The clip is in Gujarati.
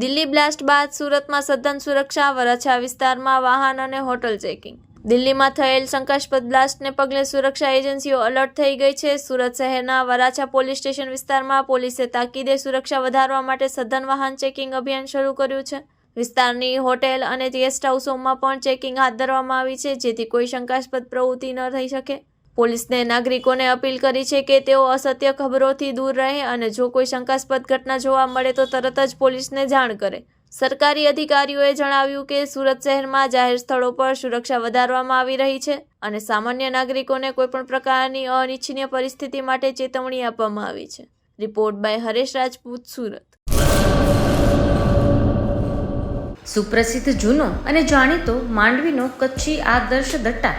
દિલ્હી બ્લાસ્ટ બાદ સુરતમાં સઘન સુરક્ષા, વરાછા વિસ્તારમાં વાહન અને હોટલ ચેકિંગ. દિલ્હીમાં થયેલ શંકાસ્પદ બ્લાસ્ટને પગલે સુરક્ષા એજન્સીઓ અલર્ટ થઈ ગઈ છે. સુરત શહેરના વરાછા પોલીસ સ્ટેશન વિસ્તારમાં પોલીસે તાકીદે સુરક્ષા વધારવા માટે સઘન વાહન ચેકિંગ અભિયાન શરૂ કર્યું છે. વિસ્તારની હોટેલ અને ગેસ્ટ હાઉસોમાં પણ ચેકિંગ હાથ ધરવામાં આવી છે, જેથી કોઈ શંકાસ્પદ પ્રવૃત્તિ ન થઈ શકે. પોલીસને નાગરિકોને અપીલ કરી છે કે તેઓ અસત્ય ખબરોથી દૂર રહે અને જો કોઈ શંકાસ્પદ ઘટના જોવા મળે તો તરત જ પોલીસને જાણ કરે. સરકારી અધિકારીઓએ જણાવ્યું કે સુરત શહેરમાં જાહેર સ્થળો પર સુરક્ષા વધારવામાં આવી રહી છે અને સામાન્ય નાગરિકોને કોઈપણ પ્રકારની અનિચ્છનીય પરિસ્થિતિ માટે ચેતવણી આપવામાં આવી છે. Report by Haresh Rajput, Surat. સુપ્રસિદ્ધ જૂનો અને જાણીતો માંડવીનો કચ્છી આદર્શ દટ્ટા